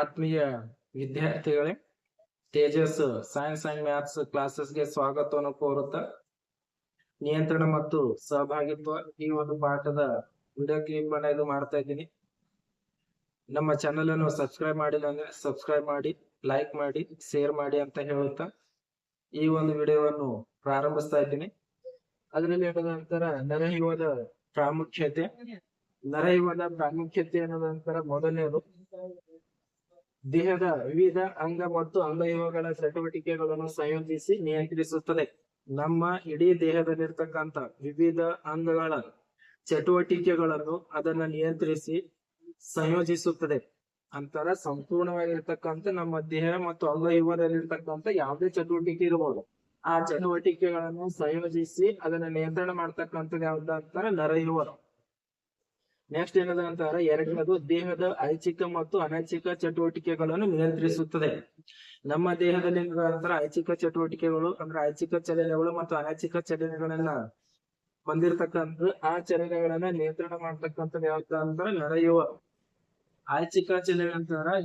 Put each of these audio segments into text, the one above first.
ಆತ್ಮೀಯ ವಿದ್ಯಾರ್ಥಿಗಳೇ Tejas science and maths ಕ್ಲಾಸಸ್ಗೆ ಸ್ವಾಗತವನ್ನು ಕೋರುತ್ತಾ, ನಿಯಂತ್ರಣ ಮತ್ತು ಸಹಭಾಗಿತ್ವ ಈ ಒಂದು ಪಾಠದ ವಿಡಿಯೋ ಕ್ಲಿಪ್ ಇದು ಮಾಡ್ತಾ ಇದ್ದೀನಿ. ನಮ್ಮ ಚಾನೆಲ್ ಅನ್ನು ಸಬ್ಸ್ಕ್ರೈಬ್ ಮಾಡಿಲ್ಲ ಅಂದ್ರೆ ಸಬ್ಸ್ಕ್ರೈಬ್ ಮಾಡಿ, ಲೈಕ್ ಮಾಡಿ, ಶೇರ್ ಮಾಡಿ ಅಂತ ಹೇಳುತ್ತಾ, ಈ ಒಂದು ವಿಡಿಯೋವನ್ನು ಪ್ರಾರಂಭಿಸ್ತಾ ಇದ್ದೀನಿ. ಅದರಲ್ಲಿ ಹೇಳಿದ ನಂತರ ನರಯುವದ ಪ್ರಾಮುಖ್ಯತೆ. ನರಯುವದ ಪ್ರಾಮುಖ್ಯತೆ ಅನ್ನೋದಂತರ ಮೊದಲನೇದು. ದೇಹದ ವಿವಿಧ ಅಂಗ ಮತ್ತು ಅಂಗಯೋಗಗಳ ಚಟುವಟಿಕೆಗಳನ್ನು ಸಂಯೋಜಿಸಿ ನಿಯಂತ್ರಿಸುತ್ತದೆ. ನಮ್ಮ ಇಡೀ ದೇಹದಲ್ಲಿರ್ತಕ್ಕಂಥ ವಿವಿಧ ಅಂಗಗಳ ಚಟುವಟಿಕೆಗಳನ್ನು ಅದನ್ನ ನಿಯಂತ್ರಿಸಿ ಸಂಯೋಜಿಸುತ್ತದೆ. ಅಂತರ ಸಂಪೂರ್ಣವಾಗಿರ್ತಕ್ಕಂಥ ನಮ್ಮ ದೇಹ ಮತ್ತು ಅಂಗಯೋಗದಲ್ಲಿರ್ತಕ್ಕಂಥ ಯಾವುದೇ ಚಟುವಟಿಕೆ ಇರಬಹುದು ಆ ಚಟುವಟಿಕೆಗಳನ್ನು ಸಂಯೋಜಿಸಿ ಅದನ್ನ ನಿಯಂತ್ರಣ ಮಾಡ್ತಕ್ಕಂಥದ್ದು ಯಾವ್ದು ಅಂತಾರೆ ನರಯುವ ನೆಕ್ಸ್ಟ್ ಏನದ ಅಂತಾರ? ಎರಡನೇದು ದೇಹದ ಐಚ್ಛಿಕ ಮತ್ತು ಅನೈಚ್ಛಿಕ ಚಟುವಟಿಕೆಗಳನ್ನು ನಿಯಂತ್ರಿಸುತ್ತದೆ. ನಮ್ಮ ದೇಹದಲ್ಲಿ ಅಂತರ? ಐಚ್ಛಿಕ ಚಟುವಟಿಕೆಗಳು ಅಂದ್ರೆ ಐಚ್ಛಿಕ ಚಲನೆಗಳು ಮತ್ತು ಅನೈಚ್ಛಿಕ ಚಲನೆಗಳನ್ನ ಹೊಂದಿರತಕ್ಕಂಥ ಆ ಚಲನೆಗಳನ್ನ ನಿಯಂತ್ರಣ ಮಾಡ್ತಕ್ಕಂಥದ್ದು ಯಾವ್ದು ಅಂದ್ರೆ ನಡೆಯುವ. ಐಚ್ಛಿಕ ಚಲನೆ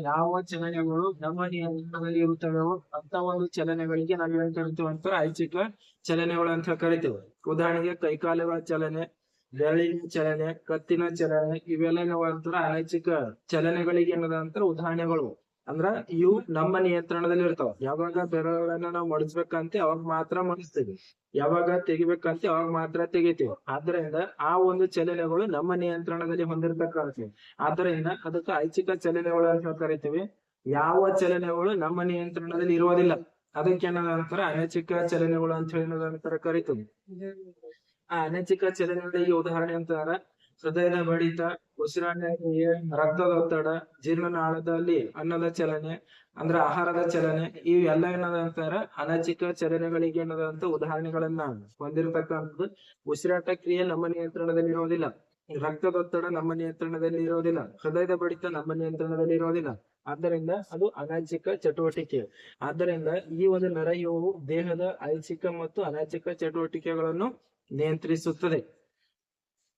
ಯಾವ ಚಲನೆಗಳು ನಮ್ಮ ನಿಯಂತ್ರಣದಲ್ಲಿ ಇರುತ್ತವೆಯೋ ಅಂತ ಒಂದು ಚಲನೆಗಳಿಗೆ ನಾವೇನ್ ಕರಿತೀವಿ ಐಚ್ಛಿಕ ಚಲನೆಗಳು ಅಂತ ಕರಿತೀವಿ. ಉದಾಹರಣೆಗೆ ಕೈಕಾಲುಗಳ ಚಲನೆ ಬೆರಳಿನ ಚಲನೆ, ಕತ್ತಿನ ಚಲನೆ ಇವೆಲ್ಲ ನಾವು ಅನೈಚ್ಛಿಕ ಚಲನೆಗಳಿಗೆ ಏನದ ಅಂತಾರ ಉದಾಹರಣೆಗಳು. ಅಂದ್ರ ಇವು ನಮ್ಮ ನಿಯಂತ್ರಣದಲ್ಲಿ ಇರ್ತಾವ. ಯಾವಾಗ ಬೆರಳನ್ನ ನಾವು ಮಡಿಸ್ಬೇಕಂತ ಅವಾಗ ಮಾತ್ರ ಮಡಿಸ್ತೀವಿ ಯಾವಾಗ ತೆಗಿಬೇಕಂತ ಅವಾಗ ಮಾತ್ರ ತೆಗಿತೀವಿ. ಆದ್ರಿಂದ ಆ ಒಂದು ಚಲನೆಗಳು ನಮ್ಮ ನಿಯಂತ್ರಣದಲ್ಲಿ ಹೊಂದಿರತಕ್ಕಂಥವು. ಆದ್ರಿಂದ ಅದಕ್ಕೆ ಐಚ್ಛಿಕ ಚಲನೆಗಳು ಅಂತ ಕರಿತೀವಿ. ಯಾವ ಚಲನೆಗಳು ನಮ್ಮ ನಿಯಂತ್ರಣದಲ್ಲಿ ಇರುವುದಿಲ್ಲ. ಅದಕ್ಕೆ ಏನದ ಅಂತಾರ ಅನೈಚ್ಛಿಕ ಚಲನೆಗಳು ಅಂತ ಹೇಳಿ ಅಂತಾರ ಕರಿತೀವಿ. ಆ ಅನೈಚ್ಛಿಕ ಚಲನೆಗಳಿಗೆ ಉದಾಹರಣೆ ಅಂತಾರ. ಹೃದಯದ ಬಡಿತ ಉಸಿರಾಟ ರಕ್ತದ ರಕ್ತದೊತ್ತಡ ಜೀರ್ಣನಾಳದಲ್ಲಿ ಅನ್ನದ ಚಲನೆ, ಅಂದ್ರೆ ಆಹಾರದ ಚಲನೆ, ಇವೆಲ್ಲ ಏನದ ಅಂತಾರ? ಅನೈಚ್ಛಿಕ ಚಲನೆಗಳಿಗೆ ಏನದ ಉದಾಹರಣೆಗಳನ್ನ ಹೊಂದಿರತಕ್ಕಂಥದ್ದು. ಉಸಿರಾಟ ಕ್ರಿಯೆ ನಮ್ಮ ನಿಯಂತ್ರಣದಲ್ಲಿ ಇರೋದಿಲ್ಲ. ರಕ್ತದೊತ್ತಡ ನಮ್ಮ ನಿಯಂತ್ರಣದಲ್ಲಿ ಇರೋದಿಲ್ಲ. ಹೃದಯದ ಬಡಿತ ನಮ್ಮ ನಿಯಂತ್ರಣದಲ್ಲಿ ಇರೋದಿಲ್ಲ. ಆದ್ದರಿಂದ ಅದು ಅನೈಚ್ಛಿಕ ಚಟುವಟಿಕೆ. ಆದ್ದರಿಂದ ಈ ಒಂದು ನರಯುವು ದೇಹದ ಐಚ್ಛಿಕ ಮತ್ತು ಅನೈಚಿಕ ಚಟುವಟಿಕೆಗಳನ್ನು ನಿಯಂತ್ರಿಸುತ್ತದೆ.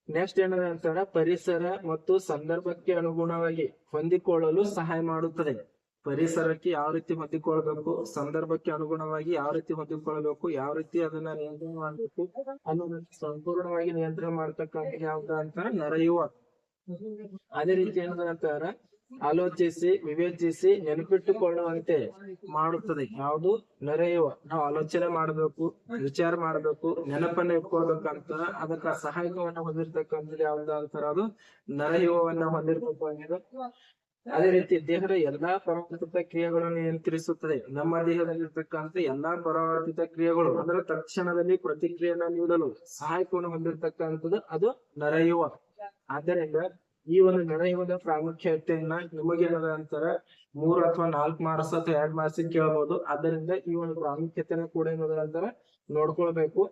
ನೆಕ್ಸ್ಟ್ ಏನದ ಅಂತಂದ್ರೆ ಪರಿಸರ ಮತ್ತು ಸಂದರ್ಭಕ್ಕೆ ಅನುಗುಣವಾಗಿ ಹೊಂದಿಕೊಳ್ಳಲು ಸಹಾಯ ಮಾಡುತ್ತದೆ. ಪರಿಸರಕ್ಕೆ ಯಾವ ರೀತಿ ಹೊಂದಿಕೊಳ್ಬೇಕು ಸಂದರ್ಭಕ್ಕೆ ಅನುಗುಣವಾಗಿ ಯಾವ ರೀತಿ ಹೊಂದಿಕೊಳ್ಬೇಕು ಯಾವ ರೀತಿ ಅದನ್ನ ನಿಯಂತ್ರಣ ಮಾಡಬೇಕು ಅನ್ನೋದನ್ನ ಸಂಪೂರ್ಣವಾಗಿ ನಿಯಂತ್ರಣ ಮಾಡ್ತಕ್ಕಂಥ ಯಾವ್ದು ಅಂತ ನರಯುವ. ಅದೇ ರೀತಿ ಏನದ ಅಂತಾರ ಆಲೋಚಿಸಿ, ವಿವೇಚಿಸಿ, ನೆನಪಿಟ್ಟುಕೊಳ್ಳುವಂತೆ ಮಾಡುತ್ತದೆ. ಯಾವುದು? ನರೆಯುವ. ನಾವು ಆಲೋಚನೆ ಮಾಡಬೇಕು, ವಿಚಾರ ಮಾಡಬೇಕು, ನೆನಪನ್ನ ಇಟ್ಕೊಳ್ಬೇಕಂತ. ಅದಕ್ಕ ಸಹಾಯಕವನ್ನ ಹೊಂದಿರತಕ್ಕಂಥದ್ದು ಯಾವ್ದು ಅಂತಾರ ಅದು, ನರಯುವವನ್ನ ಹೊಂದಿರಬೇಕಾಗಿದೆ ಅದೇ ರೀತಿ ದೇಹದ ಎಲ್ಲಾ ಪರಾವರ್ತಿತ ಕ್ರಿಯೆಗಳನ್ನು ನಿಯಂತ್ರಿಸುತ್ತದೆ. ನಮ್ಮ ದೇಹದಲ್ಲಿರ್ತಕ್ಕಂಥ ಎಲ್ಲಾ ಪರಾವರ್ತಿತ ಕ್ರಿಯೆಗಳು ಅಂದ್ರೆ ತಕ್ಷಣದಲ್ಲಿ ಪ್ರತಿಕ್ರಿಯೆಯನ್ನ ನೀಡಲು ಸಹಾಯಕವನ್ನು ಹೊಂದಿರತಕ್ಕಂಥದ್ದು ಅದು ನರಯುವ. ಆದ್ದರಿಂದ ಈ ಒಂದು ನರಯುವದ ಪ್ರಾಮುಖ್ಯತೆಯನ್ನ ನಿಮಗೆ ಏನದ ಅಂತಾರ, ಮೂರ್ ಅಥವಾ ನಾಲ್ಕು ಮಾರ್ಕ್ಸ್ ಅಥವಾ ಎರಡ್ ಮಾರ್ಕ್ಸ್ ಕೇಳಬಹುದು ಅದರಿಂದ ಈ ಒಂದು ಪ್ರಾಮುಖ್ಯತೆನ ಕೂಡ ಏನದ ಅಂತಾರ, ನೋಡ್ಕೊಳ್ಬೇಕು.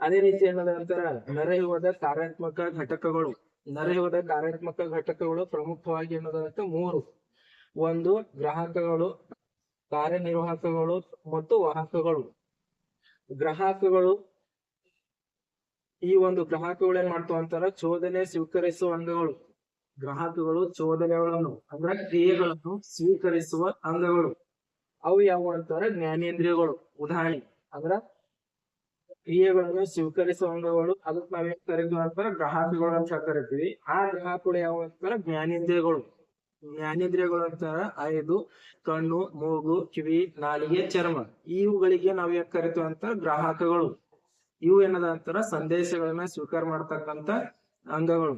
ಅದೇ ರೀತಿ ಏನದ ಅಂತಾರ ನರಯುವದ ಕಾರ್ಯಾತ್ಮಕ ಘಟಕಗಳು. ನರಯುವದ ಕಾರ್ಯಾತ್ಮಕ ಘಟಕಗಳು ಪ್ರಮುಖವಾಗಿ ಏನದಂತ ಮೂರು. ಒಂದು, ಗ್ರಾಹಕಗಳು, ಕಾರ್ಯನಿರ್ವಾಹಕಗಳು ಮತ್ತು ವಾಹಕಗಳು. ಗ್ರಾಹಕಗಳು ಈ ಒಂದು ಗ್ರಾಹಕಗಳು ಏನ್ ಮಾಡ್ತಾವ ಅಂತಾರ? ಚೋದನೆ ಸ್ವೀಕರಿಸುವ ಅಂಗಗಳು. ಗ್ರಾಹಕಗಳು ಚೋದನೆಗಳನ್ನು, ಅಂದ್ರೆ ಕ್ರಿಯೆಗಳನ್ನು ಸ್ವೀಕರಿಸುವ ಅಂಗಗಳು. ಅವು ಯಾವ ಅಂತಾರ? ಜ್ಞಾನೇಂದ್ರಿಯಗಳು. ಉದಾಹರಣೆ, ಅಂದ್ರ ಕ್ರಿಯೆಗಳನ್ನು ಸ್ವೀಕರಿಸುವ ಅಂಗಗಳು. ಅದಕ್ಕೆ ನಾವೇನ್ ಕರೀತೀವಿ ಅಂತಾರ? ಗ್ರಾಹಕಗಳು ಅಂತ ಕರಿತೀವಿ. ಆ ಗ್ರಾಹಕಗಳು ಯಾವ ಅಂತಾರ? ಜ್ಞಾನೇಂದ್ರಿಯಗಳು. ಜ್ಞಾನೇಂದ್ರಿಯಗಳು ಅಂತಾರ? ಐದು, ಕಣ್ಣು, ಮೂಗು, ಕಿವಿ, ನಾಲಿಗೆ, ಚರ್ಮ. ಇವುಗಳಿಗೆ ನಾವ್ ಯಾಕೆ ಕರಿತೀವಿ ಅಂತ ಗ್ರಾಹಕಗಳು. ಇವು ಏನದ ಅಂತಾರ? ಸಂದೇಶಗಳನ್ನ ಸ್ವೀಕಾರ ಮಾಡ್ತಕ್ಕಂತ ಅಂಗಗಳು.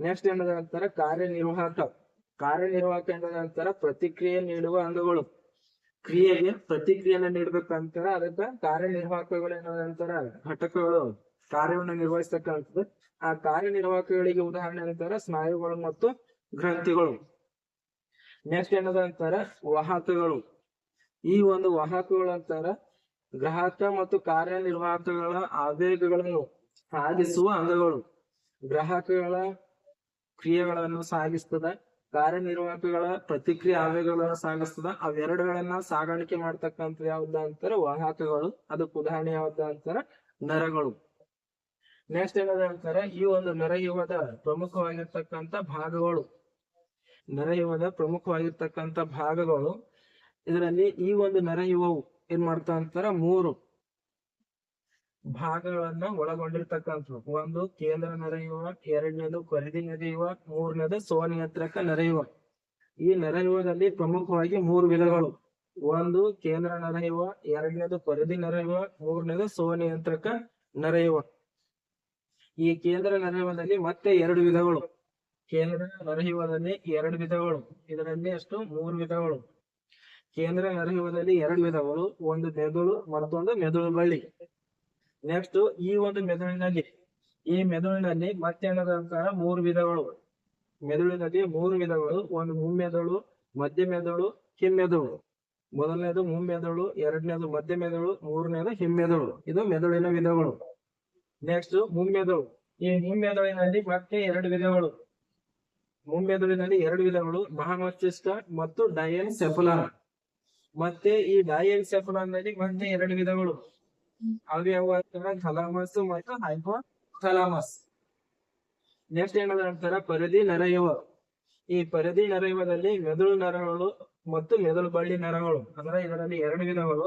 ನೆಕ್ಸ್ಟ್ ಏನದ ಅಂತಾರ? ಕಾರ್ಯನಿರ್ವಾಹಕ. ಕಾರ್ಯನಿರ್ವಾಹಕ ಏನದ ಅಂತಾರ? ಪ್ರತಿಕ್ರಿಯೆ ನೀಡುವ ಅಂಗಗಳು. ಕ್ರಿಯೆಗೆ ಪ್ರತಿಕ್ರಿಯೆಯನ್ನ ನೀಡ್ಬೇಕಂತಾರ. ಅದಕ್ಕ ಕಾರ್ಯನಿರ್ವಾಹಕಗಳು ಏನದ ಅಂತಾರ? ಘಟಕಗಳು. ಕಾರ್ಯವನ್ನು ನಿರ್ವಹಿಸ್ತಕ್ಕಂಥದ್ದು. ಆ ಕಾರ್ಯನಿರ್ವಾಹಕಗಳಿಗೆ ಉದಾಹರಣೆ ಅಂತಾರ? ಸ್ನಾಯುಗಳು ಮತ್ತು ಗ್ರಂಥಿಗಳು. ನೆಕ್ಸ್ಟ್ ಏನದ ಅಂತಾರ? ವಾಹಕಗಳು. ಈ ಒಂದು ವಾಹಕಗಳು ಅಂತಾರ ಗ್ರಾಹಕ ಮತ್ತು ಕಾರ್ಯನಿರ್ವಾಹಕಗಳ ಆವೇಗಗಳನ್ನು ಸಾಗಿಸುವ ಅಂಗಗಳು. ಗ್ರಾಹಕಗಳ ಕ್ರಿಯೆಗಳನ್ನು ಸಾಗಿಸ್ತದ, ಕಾರ್ಯನಿರ್ವಾಹಕಗಳ ಪ್ರತಿಕ್ರಿಯೆ ಆವೇಗಗಳನ್ನು ಸಾಗಿಸ್ತದ. ಅವೆರಡುಗಳನ್ನ ಸಾಗಾಣಿಕೆ ಮಾಡ್ತಕ್ಕಂತ ಯಾವ್ದ ಅಂತಾರೆ? ವಾಹಕಗಳು. ಅದಕ್ಕೆ ಉದಾಹರಣೆ ಯಾವ್ದ ಅಂತಾರ? ನರಗಳು. ನೆಕ್ಸ್ಟ್ ಏನದ ಅಂತಾರೆ? ಈ ಒಂದು ನರಯುಗದ ಪ್ರಮುಖವಾಗಿರ್ತಕ್ಕಂಥ ಭಾಗಗಳು. ನರಯುವದ ಪ್ರಮುಖವಾಗಿರ್ತಕ್ಕಂಥ ಭಾಗಗಳು. ಇದರಲ್ಲಿ ಈ ಒಂದು ನರಯುವವು ಏನ್ ಮಾಡ್ತಾ ಅಂತಾರ? ಮೂರು ಭಾಗಗಳನ್ನ ಒಳಗೊಂಡಿರ್ತಕ್ಕಂಥದ್ದು. ಒಂದು, ಕೇಂದ್ರ ನರೆಯುವ, ಎರಡನೇದು ಪರಿಧಿ ನರೆಯುವ, ಮೂರನೇದು ಸ್ವನಿಯಂತ್ರಕ ನರೆಯುವ. ಈ ನರಯುವದಲ್ಲಿ ಪ್ರಮುಖವಾಗಿ ಮೂರು ವಿಧಗಳು. ಒಂದು, ಕೇಂದ್ರ ನರೆಯುವ, ಎರಡನೇದು ಪರಿಧಿ ನರೆಯುವ, ಮೂರನೇದು ಸ್ವನಿಯಂತ್ರಕ ನರೆಯುವ. ಈ ಕೇಂದ್ರ ನರೆಯುವದಲ್ಲಿ ಮತ್ತೆ ಎರಡು ವಿಧಗಳು. ಕೇಂದ್ರ ನರೆಯುವದಲ್ಲಿ ಎರಡು ವಿಧಗಳು. ಇದರಲ್ಲಿ ಅಷ್ಟು ಮೂರು ವಿಧಗಳು. ಕೇಂದ್ರ ನರಯುವದಲ್ಲಿ ಎರಡು ವಿಧಗಳು, ಒಂದು ಮೆದುಳು, ಮತ್ತೊಂದು ಮೆದುಳು ಬಳ್ಳಿ. ನೆಕ್ಸ್ಟ್ ಈ ಒಂದು ಮೆದುಳಿನಲ್ಲಿ, ಈ ಮೆದುಳಿನಲ್ಲಿ ಮತ್ತೆ ಏನದಂತಾರ ಮೂರು ವಿಧಗಳು. ಮೆದುಳಿನಲ್ಲಿ ಮೂರು ವಿಧಗಳು, ಒಂದು ಮುಮ್ಮೆದುಳು, ಮಧ್ಯ ಮೆದುಳು ಹಿಮ್ಮೆದುಳು ಮೊದಲನೇದು ಮುಮ್ಮೆದುಳು, ಎರಡನೇದು ಮಧ್ಯ ಮೆದುಳು, ಮೂರನೇದು ಹಿಮ್ಮೆದುಳು ಇದು ಮೆದುಳಿನ ವಿಧಗಳು. ನೆಕ್ಸ್ಟ್ ಮುಮ್ಮೆದುಳು. ಈ ಮುಮ್ಮೆದುಳಿನಲ್ಲಿ ಮತ್ತೆ ಎರಡು ವಿಧಗಳು. ಮುಮ್ಮೆದುಳಿನಲ್ಲಿ ಎರಡು ವಿಧಗಳು ಮಹಾಮಸ್ತಿಷ್ಕ ಮತ್ತು ಡಯನ್ ಸೆಫುಲಾನ್ ಮತ್ತೆ ಈ ಡಯನ್ ಸೆಫುಲಾನ್ನಲ್ಲಿ ಮತ್ತೆ ಎರಡು ವಿಧಗಳು. ಅವು ಯಾವ ಥಲಾಮಸ್ ಮತ್ತು ಹೈಪೋ ಥಲಾಮಸ್ ನೆಕ್ಸ್ಟ್ ಏನಾದ್ರು ಅಂತಾರ? ಪರದಿ ನರಯುವ. ಈ ಪರದಿ ನರಯವದಲ್ಲಿ ಮೆದುಳು ನರಗಳು ಮತ್ತು ಮೆದುಳು ಬಳ್ಳಿ ನರಗಳು. ಅಂದ್ರೆ ಇದರಲ್ಲಿ ಎರಡು ವಿಧಗಳು.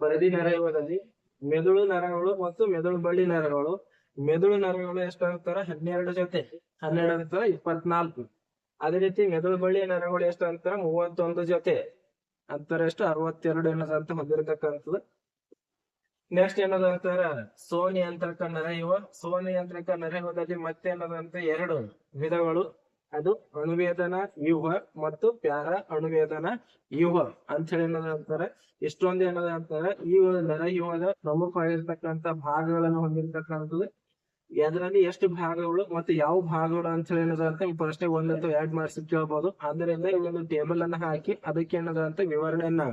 ಪರದಿ ನರಯವದಲ್ಲಿ ಮೆದುಳು ನರಗಳು ಮತ್ತು ಮೆದುಳು ಬಳ್ಳಿ ನರಗಳು. ಮೆದುಳು ನರಗಳು ಎಷ್ಟಾಗ್ತಾರ ಹನ್ನೆರಡು ಜೊತೆ. ಹನ್ನೆರಡು ಇಪ್ಪತ್ನಾಲ್ಕು. ಅದೇ ರೀತಿ ಮೆದುಳು ಬಳ್ಳಿ ನರಗಳು ಎಷ್ಟಾಗ್ತಾರ ಮೂವತ್ತೊಂದು ಜೊತೆ. ಅಂತಾರ ಅರವತ್ತೆರಡು ಅನ್ನೋದಂತ ಹೊಂದಿರತಕ್ಕಂಥದ್ದು. ನೆಕ್ಸ್ಟ್ ಏನದ ಅಂತಾರ ಸೋನಿ ಯಂತ್ರಕ ನರೆಯುವ ಸೋನಿ ಯಂತ್ರಕ ನರೆಯುವುದಲ್ಲಿ ಮತ್ತೆ ಏನದಂತ ಎರಡು ವಿಧಗಳು. ಅದು ಅಣುವೇದನ ವ್ಯೂಹ ಮತ್ತು ಪ್ಯಾರ ಅಣುವೇದನ ವ್ಯೂಹ ಅಂತ ಹೇಳಿ ಏನದ ಅಂತಾರೆ. ಇಷ್ಟೊಂದು ಏನದ ಅಂತಾರ. ಈ ನರವ್ಯೂಹದ ಪ್ರಮುಖವಾಗಿರ್ತಕ್ಕಂಥ ಭಾಗಗಳನ್ನು ಹೊಂದಿರತಕ್ಕಂಥದ್ದು ಅದರಲ್ಲಿ ಎಷ್ಟು ಭಾಗಗಳು ಮತ್ತು ಯಾವ ಭಾಗಗಳು ಅಂತ ಹೇಳಿ ಏನದ ಅಂತ ಈ ಪ್ರಶ್ನೆ ಒಂದಂತ ಎರಡ್ ಮಾರ್ಕ್ಸ್ ಕೇಳ್ಬೋದು. ಆದ್ದರಿಂದ ಈ ಒಂದು ಟೇಬಲ್ ಅನ್ನ ಹಾಕಿ ಅದಕ್ಕೆ ಏನದ ಅಂತ ವಿವರಣೆಯನ್ನ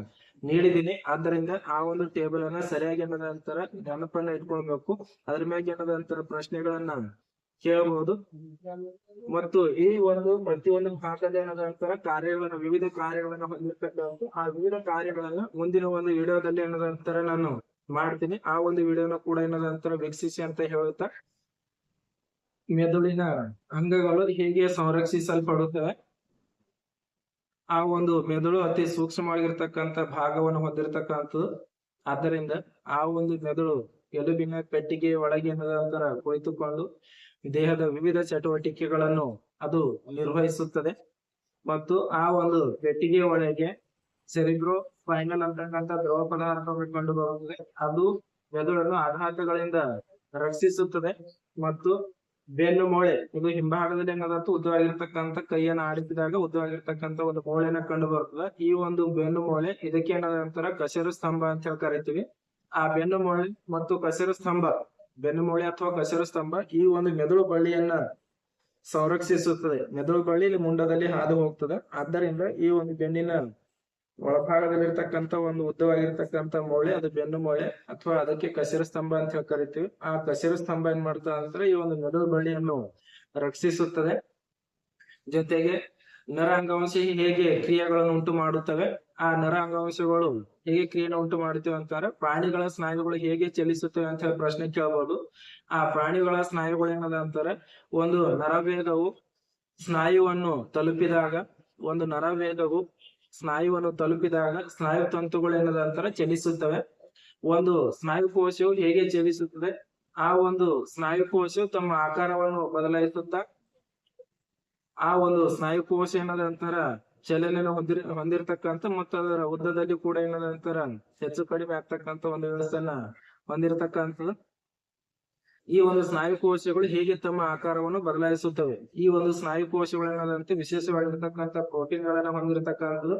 ನೀಡಿದ್ದೀನಿ. ಆದ್ದರಿಂದ ಆ ಒಂದು ಟೇಬಲ್ ಅನ್ನ ಸರಿಯಾಗಿ ಏನದ ಅಂತಾರ ನೆನಪನ್ನ ಇಟ್ಕೊಳ್ಬೇಕು. ಅದ್ರ ಮ್ಯಾಗ ಏನದ ಅಂತಾರ ಪ್ರಶ್ನೆಗಳನ್ನ ಕೇಳಬಹುದು ಮತ್ತು ಈ ಒಂದು ಪ್ರತಿಯೊಂದು ಭಾಗದ ಏನದ ಅಂತಾರ ಕಾರ್ಯಗಳನ್ನ, ವಿವಿಧ ಕಾರ್ಯಗಳನ್ನ ಹೊಂದಿರ್ತಕ್ಕಂಥ ಆ ವಿವಿಧ ಕಾರ್ಯಗಳನ್ನ ಮುಂದಿನ ಒಂದು ವಿಡಿಯೋದಲ್ಲಿ ಏನದ ಅಂತಾರ ನಾನು ಮಾಡ್ತೀನಿ. ಆ ಒಂದು ವಿಡಿಯೋನ ಕೂಡ ಏನದ ಅಂತಾರ ವೀಕ್ಷಿಸಿ ಅಂತ ಹೇಳುತ್ತಾ ಮೆದುಳಿನ ಅಂಗಗಳು ಹೇಗೆ ಸಂರಕ್ಷಿಸಲ್ಪಡುತ್ತವೆ? ಆ ಒಂದು ಮೆದುಳು ಅತಿ ಸೂಕ್ಷ್ಮವಾಗಿರ್ತಕ್ಕಂಥ ಭಾಗವನ್ನು ಹೊಂದಿರತಕ್ಕಂಥದ್ದು. ಆದ್ದರಿಂದ ಆ ಒಂದು ಮೆದುಳು ಎಲುಬಿನ ಪೆಟ್ಟಿಗೆ ಒಳಗೆ ನಂತರ ಕುಳಿತುಕೊಂಡು ದೇಹದ ವಿವಿಧ ಚಟುವಟಿಕೆಗಳನ್ನು ಅದು ನಿರ್ವಹಿಸುತ್ತದೆ. ಮತ್ತು ಆ ಒಂದು ಪೆಟ್ಟಿಗೆ ಒಳಗೆ ಸೆರಿಬ್ರೋ ಫೈನಲ್ ಅಂತಕ್ಕಂಥ ದ್ರವ ಪದಾರ್ಥಗಳು ಕಂಡು ಬರುತ್ತದೆ ಅದು ಮೆದುಳನ್ನು ಆಘಾತಗಳಿಂದ ರಕ್ಷಿಸುತ್ತದೆ. ಮತ್ತು ಬೆನ್ನು ಮೂಳೆ. ಇದು ಹಿಂಭಾಗದಲ್ಲಿ ಹೆಂಗದಂತ ಉದ್ದವಾಗಿರ್ತಕ್ಕಂಥ ಕೈಯನ್ನ ಆಡಿಸಿದಾಗ ಉದ್ದವಾಗಿರ್ತಕ್ಕಂಥ ಒಂದು ಮೂಳೆನ ಕಂಡು ಬರ್ತದೆ. ಈ ಒಂದು ಬೆನ್ನು ಮೂಳೆ, ಇದಕ್ಕೆ ಏನದಂತಾರ ಕಸರು ಸ್ತಂಭ ಅಂತ ಹೇಳಿ ಕರಿತೀವಿ. ಆ ಬೆನ್ನು ಮೂಳೆ ಮತ್ತು ಕಸರು ಸ್ತಂಭ, ಬೆನ್ನು ಮೂಳೆ ಅಥವಾ ಕಸರು ಸ್ತಂಭ ಈ ಒಂದು ಮೆದುಳು ಬಳ್ಳಿಯನ್ನ ಸಂರಕ್ಷಿಸುತ್ತದೆ. ಮೆದುಳು ಬಳ್ಳಿ ಇಲ್ಲಿ ಮುಂಡದಲ್ಲಿ ಹಾದು ಹೋಗ್ತದೆ. ಆದ್ದರಿಂದ ಈ ಒಂದು ಬೆನ್ನಿನ ಒಳಭಾಗದಲ್ಲಿರ್ತಕ್ಕಂಥ ಒಂದು ಉದ್ದವಾಗಿರ್ತಕ್ಕಂಥ ಮೊಳೆ, ಅದು ಬೆನ್ನು ಮೊಳೆ ಅಥವಾ ಅದಕ್ಕೆ ಕಸಿರ ಸ್ತಂಭ ಅಂತ ಹೇಳಿ ಕರಿತೀವಿ. ಆ ಕಸಿರ ಸ್ತಂಭ ಏನ್ ಮಾಡ್ತಾ ಅಂದ್ರೆ ಈ ಒಂದು ಮೆದುಳು ಬಳ್ಳಿಯನ್ನು ರಕ್ಷಿಸುತ್ತದೆ. ಜೊತೆಗೆ ನರ ಅಂಗಾಂಶ ಹೇಗೆ ಕ್ರಿಯೆಗಳನ್ನು ಉಂಟು ಮಾಡುತ್ತವೆ? ಆ ನರ ಅಂಗಾಂಶಗಳು ಹೇಗೆ ಕ್ರಿಯೆಯನ್ನು ಉಂಟು ಮಾಡುತ್ತವೆ ಅಂತಾರೆ, ಪ್ರಾಣಿಗಳ ಸ್ನಾಯುಗಳು ಹೇಗೆ ಚಲಿಸುತ್ತವೆ ಅಂತ ಹೇಳಿ ಪ್ರಶ್ನೆ ಕೇಳಬಹುದು ಆ ಪ್ರಾಣಿಗಳ ಸ್ನಾಯುಗಳು ಏನದ ಅಂತಾರೆ, ಒಂದು ನರವೇಗವು ಸ್ನಾಯುವನ್ನು ತಲುಪಿದಾಗ, ಒಂದು ನರವೇಗವು ಸ್ನಾಯುವನ್ನು ತಲುಪಿದಾಗ ಸ್ನಾಯು ತಂತುಗಳು ಏನದಂತರ ಚಲಿಸುತ್ತವೆ. ಒಂದು ಸ್ನಾಯು ಕೋಶವು ಹೇಗೆ ಚಲಿಸುತ್ತದೆ? ಆ ಒಂದು ಸ್ನಾಯು ಕೋಶವು ತಮ್ಮ ಆಕಾರವನ್ನು ಬದಲಾಯಿಸುತ್ತಾ, ಆ ಒಂದು ಸ್ನಾಯು ಕೋಶ ಏನದಂತರ ಚಲನೆಯನ್ನು ಹೊಂದಿರ ಹೊಂದಿರತಕ್ಕಂತ ಮತ್ತು ಅದರ ಉದ್ದದಲ್ಲಿ ಕೂಡ ಏನದಂತರ ಹೆಚ್ಚು ಕಡಿಮೆ ಆಗ್ತಕ್ಕಂತ ಒಂದು ವ್ಯವಸ್ಥೆಯನ್ನ ಹೊಂದಿರತಕ್ಕಂಥದ್ದು. ಈ ಒಂದು ಸ್ನಾಯು ಕೋಶಗಳು ಹೇಗೆ ತಮ್ಮ ಆಕಾರವನ್ನು ಬದಲಾಯಿಸುತ್ತವೆ? ಈ ಒಂದು ಸ್ನಾಯು ಕೋಶಗಳೇನಾದಂತೆ ವಿಶೇಷವಾಗಿರ್ತಕ್ಕಂಥ ಪ್ರೋಟೀನ್ ಗಳನ್ನ ಹೊಂದಿರತಕ್ಕಂಥದ್ದು